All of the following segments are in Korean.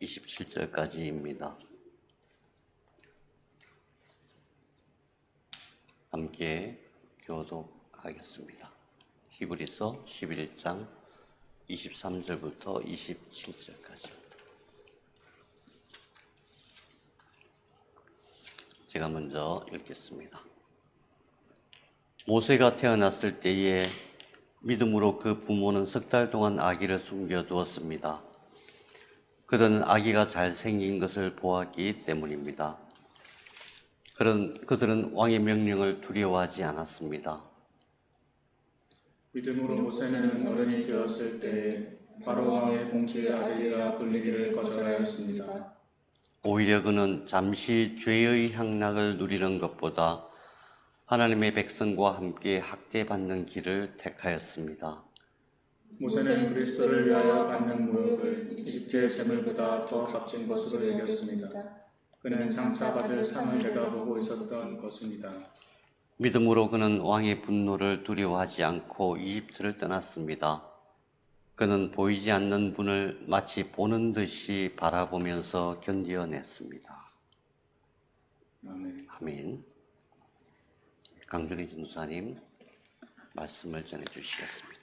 27절까지입니다. 함께 교독하겠습니다. 히브리서 11장 23절부터 27절까지. 제가 먼저 읽겠습니다. 모세가 태어났을 때에 믿음으로 그 부모는 석 달 동안 아기를 숨겨두었습니다. 그들은 아기가 잘생긴 것을 보았기 때문입니다. 그런, 그들은 왕의 명령을 두려워하지 않았습니다. 믿음으로 모세는 어른이 되었을 때 바로 왕의 공주의 아들이라 불리기를 거절하였습니다. 오히려 그는 잠시 죄의 향락을 누리는 것보다 하나님의 백성과 함께 학대받는 길을 택하였습니다. 모세는 그리스도를 위하여 받는 모욕을 이집트의 재물보다 더 값진 것으로 여겼습니다. 그는 장차 받을 상을 내다보고 있었던 것입니다. 믿음으로 그는 왕의 분노를 두려워하지 않고 이집트를 떠났습니다. 그는 보이지 않는 분을 마치 보는 듯이 바라보면서 견디어냈습니다. 아멘. 아멘. 강준희 전사님 말씀을 전해 주시겠습니다.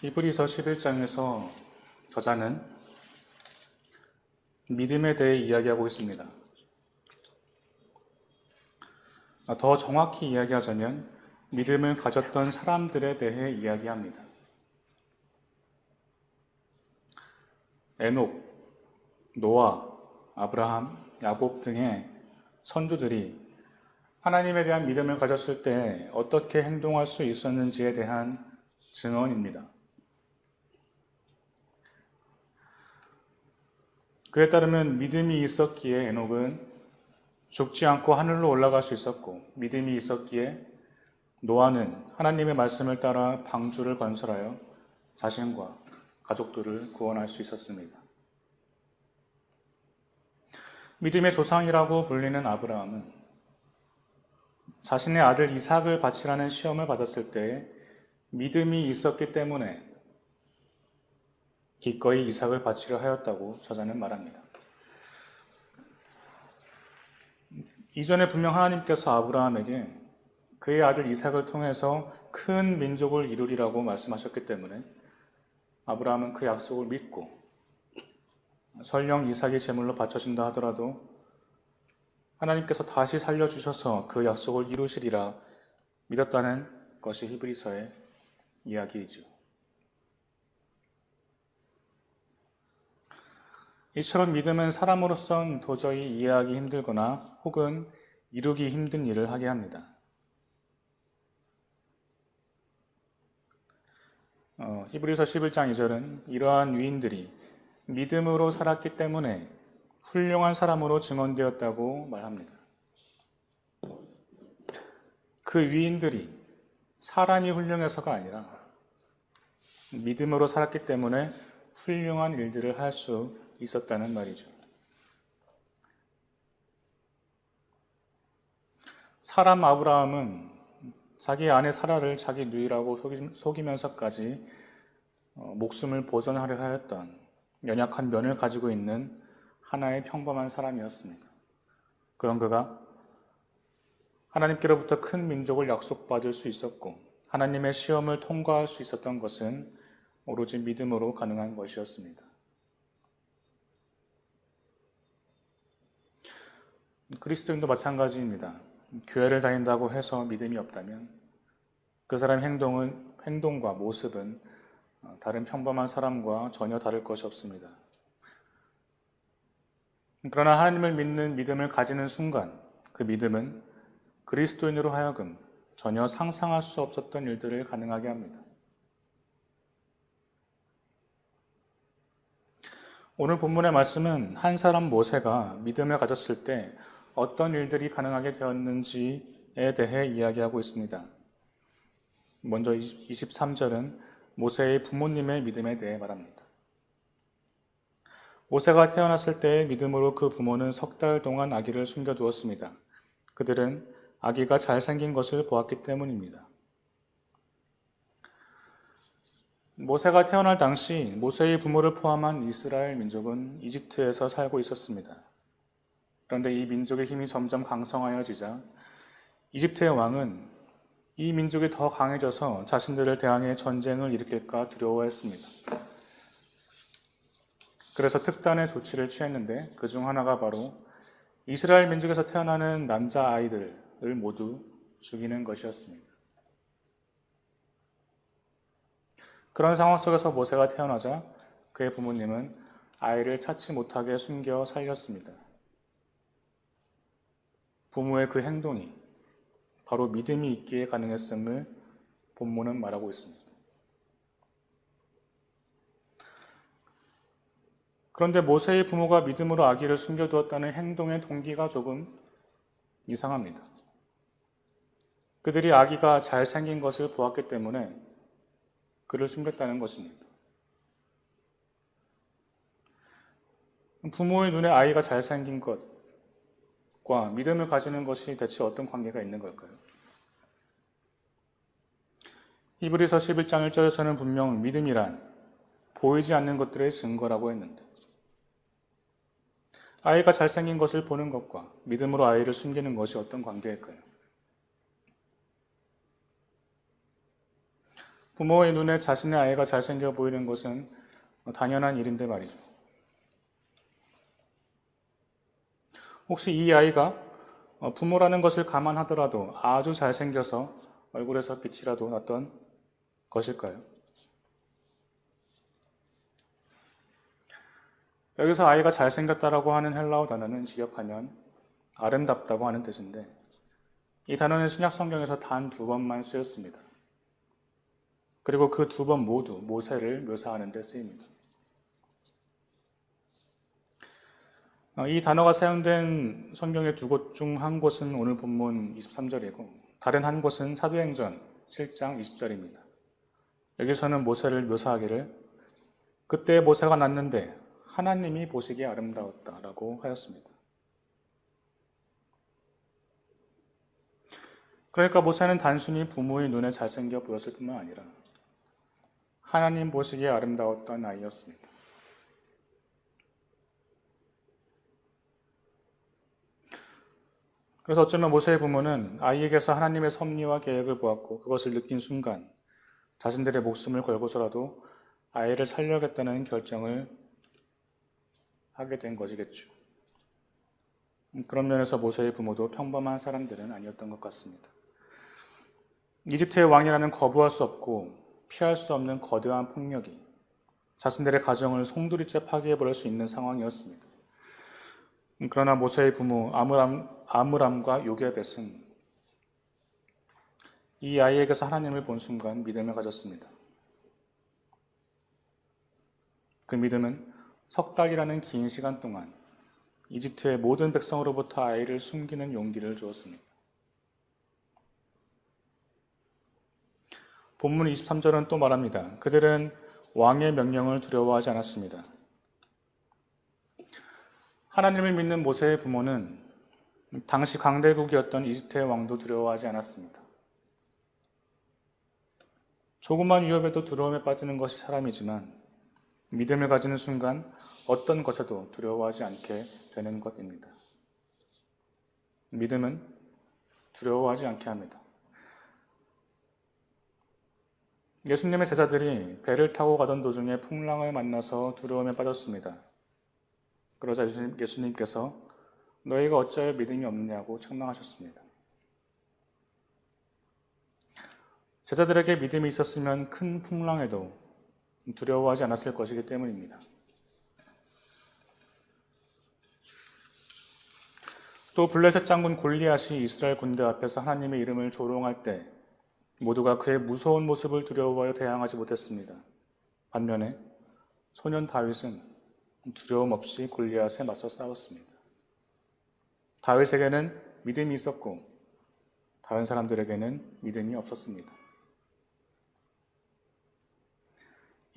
히브리서 11장에서 저자는 믿음에 대해 이야기하고 있습니다. 더 정확히 이야기하자면 믿음을 가졌던 사람들에 대해 이야기합니다. 에녹, 노아, 아브라함, 야곱 등의 선조들이 하나님에 대한 믿음을 가졌을 때 어떻게 행동할 수 있었는지에 대한 증언입니다. 그에 따르면 믿음이 있었기에 에녹은 죽지 않고 하늘로 올라갈 수 있었고 믿음이 있었기에 노아는 하나님의 말씀을 따라 방주를 건설하여 자신과 가족들을 구원할 수 있었습니다. 믿음의 조상이라고 불리는 아브라함은 자신의 아들 이삭을 바치라는 시험을 받았을 때 믿음이 있었기 때문에 기꺼이 이삭을 바치려 하였다고 저자는 말합니다. 이전에 분명 하나님께서 아브라함에게 그의 아들 이삭을 통해서 큰 민족을 이루리라고 말씀하셨기 때문에 아브라함은 그 약속을 믿고 설령 이삭이 제물로 바쳐진다 하더라도 하나님께서 다시 살려주셔서 그 약속을 이루시리라 믿었다는 것이 히브리서의 이야기이죠. 이처럼 믿음은 사람으로선 도저히 이해하기 힘들거나 혹은 이루기 힘든 일을 하게 합니다. 어, 히브리서 11장 2절은 이러한 위인들이 믿음으로 살았기 때문에 훌륭한 사람으로 증언되었다고 말합니다. 그 위인들이 사람이 훌륭해서가 아니라 믿음으로 살았기 때문에 훌륭한 일들을 할 수 있었다는 말이죠. 사람 아브라함은 자기 아내 사라를 자기 누이라고 속이면서까지 어, 목숨을 보존하려 하였던 연약한 면을 가지고 있는 하나의 평범한 사람이었습니다. 그런 그가 하나님께로부터 큰 민족을 약속받을 수 있었고 하나님의 시험을 통과할 수 있었던 것은 오로지 믿음으로 가능한 것이었습니다. 그리스도인도 마찬가지입니다. 교회를 다닌다고 해서 믿음이 없다면 그 사람 행동은 행동과 모습은 어, 다른 평범한 사람과 전혀 다를 것이 없습니다. 그러나 하나님을 믿는 믿음을 가지는 순간 그 믿음은 그리스도인으로 하여금 전혀 상상할 수 없었던 일들을 가능하게 합니다. 오늘 본문의 말씀은 한 사람 모세가 믿음을 가졌을 때 어떤 일들이 가능하게 되었는지에 대해 이야기하고 있습니다. 먼저 23절은 모세의 부모님의 믿음에 대해 말합니다. 모세가 태어났을 때의 믿음으로 그 부모는 석 달 동안 아기를 숨겨두었습니다. 그들은 아기가 잘생긴 것을 보았기 때문입니다. 모세가 태어날 당시 모세의 부모를 포함한 이스라엘 민족은 이집트에서 살고 있었습니다. 그런데 이 민족의 힘이 점점 강성하여지자 이집트의 왕은 이 민족이 더 강해져서 자신들을 대항해 전쟁을 일으킬까 두려워했습니다. 그래서 특단의 조치를 취했는데 그 중 하나가 바로 이스라엘 민족에서 태어나는 남자 아이들을 모두 죽이는 것이었습니다. 그런 상황 속에서 모세가 태어나자 그의 부모님은 아이를 찾지 못하게 숨겨 살렸습니다. 부모의 그 행동이 바로 믿음이 있기에 가능했음을 본문은 말하고 있습니다. 그런데 모세의 부모가 믿음으로 아기를 숨겨두었다는 행동의 동기가 조금 이상합니다. 그들이 아기가 잘생긴 것을 보았기 때문에 그를 숨겼다는 것입니다. 부모의 눈에 아이가 잘생긴 것 과 믿음을 가지는 것이 대체 어떤 관계가 있는 걸까요? 히브리서 11장 1절에서는 분명 믿음이란 보이지 않는 것들의 증거라고 했는데 아이가 잘생긴 것을 보는 것과 믿음으로 아이를 숨기는 것이 어떤 관계일까요? 부모의 눈에 자신의 아이가 잘생겨 보이는 것은 당연한 일인데 말이죠. 혹시 이 아이가 부모라는 것을 감안하더라도 아주 잘생겨서 얼굴에서 빛이라도 났던 것일까요? 여기서 아이가 잘생겼다라고 하는 헬라어 단어는 지역하면 아름답다고 하는 뜻인데 이 단어는 신약 성경에서 단 두 번만 쓰였습니다. 그리고 그 두 번 모두 모세를 묘사하는 데 쓰입니다. 이 단어가 사용된 성경의 두 곳 중 한 곳은 오늘 본문 23절이고 다른 한 곳은 사도행전 7장 20절입니다. 여기서는 모세를 묘사하기를 그때 모세가 났는데 하나님이 보시기에 아름다웠다라고 하였습니다. 그러니까 모세는 단순히 부모의 눈에 잘생겨 보였을 뿐만 아니라 하나님 보시기에 아름다웠던 아이였습니다. 그래서 어쩌면 모세의 부모는 아이에게서 하나님의 섭리와 계획을 보았고 그것을 느낀 순간 자신들의 목숨을 걸고서라도 아이를 살려야겠다는 결정을 하게 된 것이겠죠. 그런 면에서 모세의 부모도 평범한 사람들은 아니었던 것 같습니다. 이집트의 왕이라는 거부할 수 없고 피할 수 없는 거대한 폭력이 자신들의 가정을 송두리째 파괴해버릴 수 있는 상황이었습니다. 그러나 모세의 부모 아므람, 아므람과 요게벳은 이 아이에게서 하나님을 본 순간 믿음을 가졌습니다. 그 믿음은 석 달이라는 긴 시간 동안 이집트의 모든 백성으로부터 아이를 숨기는 용기를 주었습니다. 본문 23절은 또 말합니다. 그들은 왕의 명령을 두려워하지 않았습니다. 하나님을 믿는 모세의 부모는 당시 강대국이었던 이집트의 왕도 두려워하지 않았습니다. 조금만 위협에도 두려움에 빠지는 것이 사람이지만 믿음을 가지는 순간 어떤 것에도 두려워하지 않게 되는 것입니다. 믿음은 두려워하지 않게 합니다. 예수님의 제자들이 배를 타고 가던 도중에 풍랑을 만나서 두려움에 빠졌습니다. 그러자 예수님께서 너희가 어찌하여 믿음이 없느냐고 책망하셨습니다. 제자들에게 믿음이 있었으면 큰 풍랑에도 두려워하지 않았을 것이기 때문입니다. 또 블레셋 장군 골리앗이 이스라엘 군대 앞에서 하나님의 이름을 조롱할 때 모두가 그의 무서운 모습을 두려워하여 대항하지 못했습니다. 반면에 소년 다윗은 두려움 없이 골리앗에 맞서 싸웠습니다. 다윗에게는 믿음이 있었고 다른 사람들에게는 믿음이 없었습니다.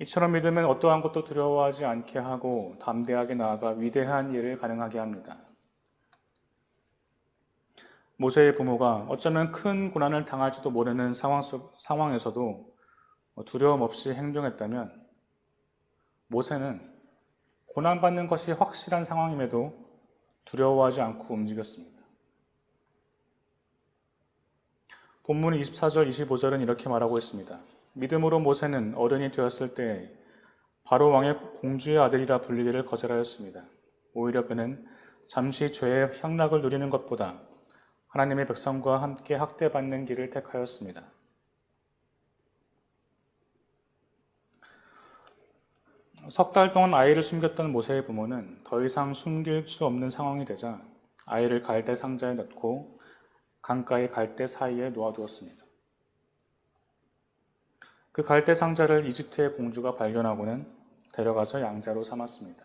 이처럼 믿음은 어떠한 것도 두려워하지 않게 하고 담대하게 나아가 위대한 일을 가능하게 합니다. 모세의 부모가 어쩌면 큰 고난을 당할지도 모르는 상황 속, 상황에서도 두려움 없이 행동했다면 모세는 고난받는 것이 확실한 상황임에도 두려워하지 않고 움직였습니다. 본문 24절, 25절은 이렇게 말하고 있습니다. 믿음으로 모세는 어른이 되었을 때 바로 왕의 공주의 아들이라 불리기를 거절하였습니다. 오히려 그는 잠시 죄의 향락을 누리는 것보다 하나님의 백성과 함께 학대받는 길을 택하였습니다. 석 달 동안 아이를 숨겼던 모세의 부모는 더 이상 숨길 수 없는 상황이 되자 아이를 갈대 상자에 넣고 강가의 갈대 사이에 놓아두었습니다. 그 갈대 상자를 이집트의 공주가 발견하고는 데려가서 양자로 삼았습니다.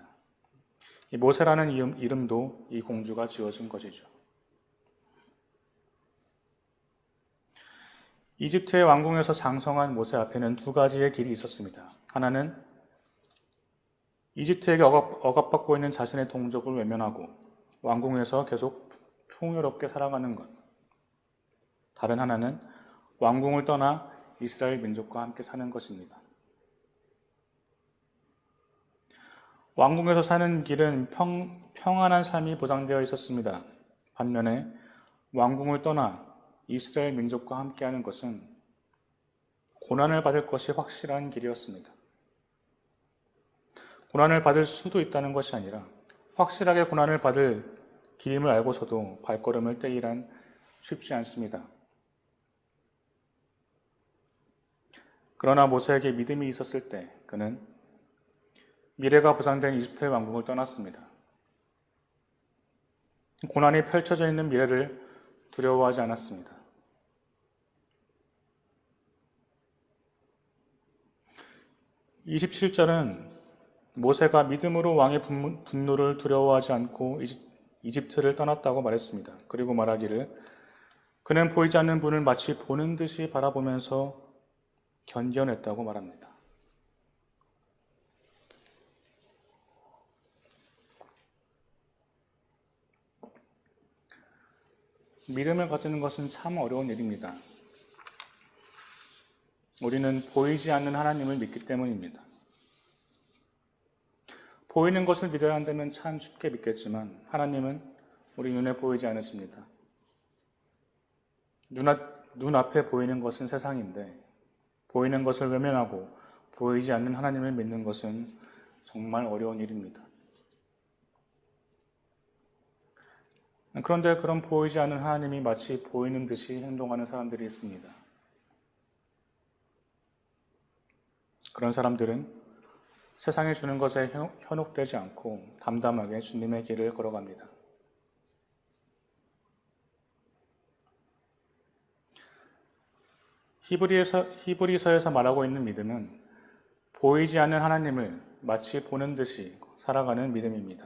이 모세라는 이름, 이름도 이 공주가 지어준 것이죠. 이집트의 왕궁에서 장성한 모세 앞에는 두 가지의 길이 있었습니다. 하나는 이집트에게 억압, 억압 받고 있는 자신의 동족을 외면하고 왕궁에서 계속 풍요롭게 살아가는 것. 다른 하나는 왕궁을 떠나 이스라엘 민족과 함께 사는 것입니다. 왕궁에서 사는 길은 평, 평안한 삶이 보장되어 있었습니다. 반면에 왕궁을 떠나 이스라엘 민족과 함께하는 것은 고난을 받을 것이 확실한 길이었습니다. 고난을 받을 수도 있다는 것이 아니라 확실하게 고난을 받을 길임을 알고서도 발걸음을 떼기란 쉽지 않습니다. 그러나 모세에게 믿음이 있었을 때 그는 미래가 보장된 이집트의 왕국을 떠났습니다. 고난이 펼쳐져 있는 미래를 두려워하지 않았습니다. (27절은) 모세가 믿음으로 왕의 분노를 두려워하지 않고 이집트를 떠났다고 말했습니다. 그리고 말하기를 그는 보이지 않는 분을 마치 보는 듯이 바라보면서 견뎌냈다고 말합니다. 믿음을 가지는 것은 참 어려운 일입니다. 우리는 보이지 않는 하나님을 믿기 때문입니다. 보이는 것을 믿어야 한다면 참 쉽게 믿겠지만 하나님은 우리 눈에 보이지 않으십니다. 눈, 앞, 눈앞에 보이는 것은 세상인데 보이는 것을 외면하고 보이지 않는 하나님을 믿는 것은 정말 어려운 일입니다. 그런데 그런 보이지 않는 하나님이 마치 보이는 듯이 행동하는 사람들이 있습니다. 그런 사람들은 세상이 주는 것에 현혹되지 않고 담담하게 주님의 길을 걸어갑니다. 히브리에서, 히브리서에서 말하고 있는 믿음은 보이지 않는 하나님을 마치 보는 듯이 살아가는 믿음입니다.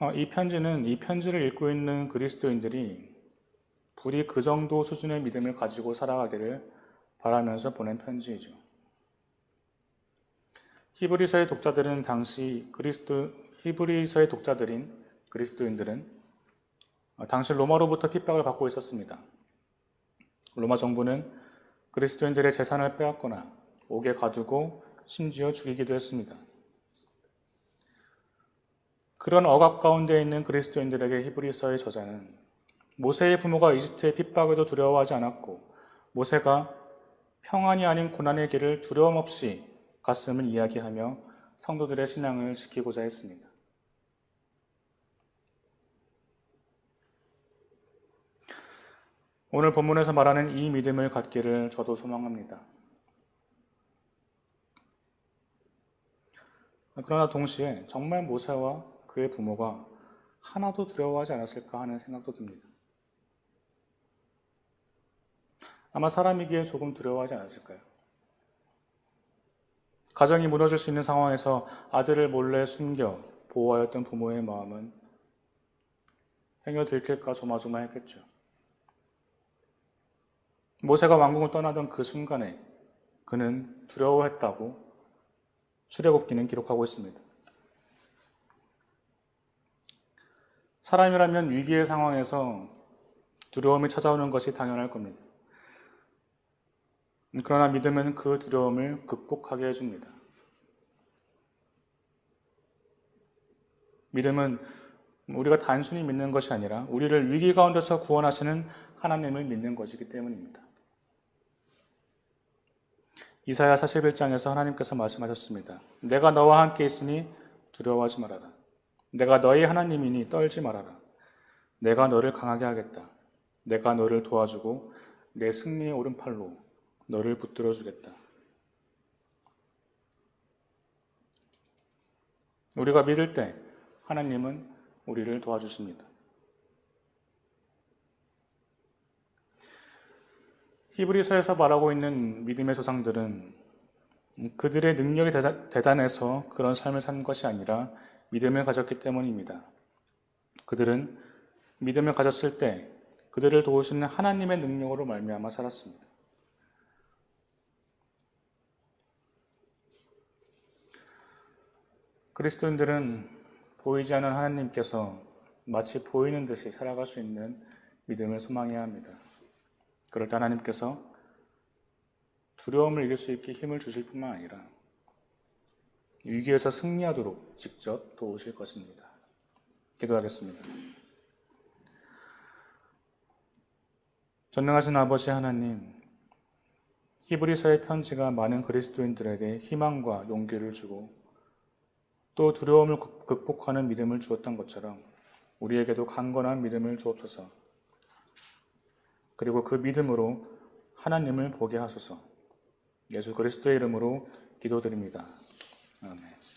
어, 이 편지는 이 편지를 읽고 있는 그리스도인들이 불이 그 정도 수준의 믿음을 가지고 살아가기를 바라면서 보낸 편지이죠. 히브리서의 독자들은 당시 그리스도 히브리서의 독자들인 그리스도인들은 어, 당시 로마로부터 핍박을 받고 있었습니다. 로마 정부는 그리스도인들의 재산을 빼앗거나 옥에 가두고 심지어 죽이기도 했습니다. 그런 억압 가운데 있는 그리스도인들에게 히브리서의 저자는 모세의 부모가 이집트의 핍박에도 두려워하지 않았고 모세가 평안이 아닌 고난의 길을 두려움 없이 갔음을 이야기하며 성도들의 신앙을 지키고자 했습니다. 오늘 본문에서 말하는 이 믿음을 갖기를 저도 소망합니다. 그러나 동시에 정말 모세와 그의 부모가 하나도 두려워하지 않았을까 하는 생각도 듭니다. 아마 사람이기에 조금 두려워하지 않았을까요? 가정이 무너질 수 있는 상황에서 아들을 몰래 숨겨 보호하였던 부모의 마음은 행여 들킬까 조마조마했겠죠. 모세가 왕궁을 떠나던 그 순간에 그는 두려워했다고 출애굽기는 기록하고 있습니다. 사람이라면 위기의 상황에서 두려움이 찾아오는 것이 당연할 겁니다. 그러나 믿음은 그 두려움을 극복하게 해줍니다. 믿음은 우리가 단순히 믿는 것이 아니라 우리를 위기 가운데서 구원하시는 하나님을 믿는 것이기 때문입니다. 이사야 41장에서 하나님께서 말씀하셨습니다. 내가 너와 함께 있으니 두려워하지 말아라. 내가 너희 하나님이니 떨지 말아라. 내가 너를 강하게 하겠다. 내가 너를 도와주고 내 승리의 오른팔로 너를 붙들어 주겠다. 우리가 믿을 때 하나님은 우리를 도와주십니다. 히브리서에서 말하고 있는 믿음의 조상들은 그들의 능력이 대단해서 그런 삶을 산 것이 아니라 믿음을 가졌기 때문입니다. 그들은 믿음을 가졌을 때 그들을 도우시는 하나님의 능력으로 말미암아 살았습니다. 그리스도인들은 보이지 않는 하나님께서 마치 보이는 듯이 살아갈 수 있는 믿음을 소망해야 합니다. 그럴 때 하나님께서 두려움을 이길 수 있게 힘을 주실 뿐만 아니라 위기에서 승리하도록 직접 도우실 것입니다. 기도하겠습니다. 전능하신 아버지 하나님, 히브리서의 편지가 많은 그리스도인들에게 희망과 용기를 주고 또 두려움을 극복하는 믿음을 주었던 것처럼 우리에게도 강건한 믿음을 주옵소서. 그리고 그 믿음으로 하나님을 보게 하소서. 예수 그리스도의 이름으로 기도드립니다. 아멘.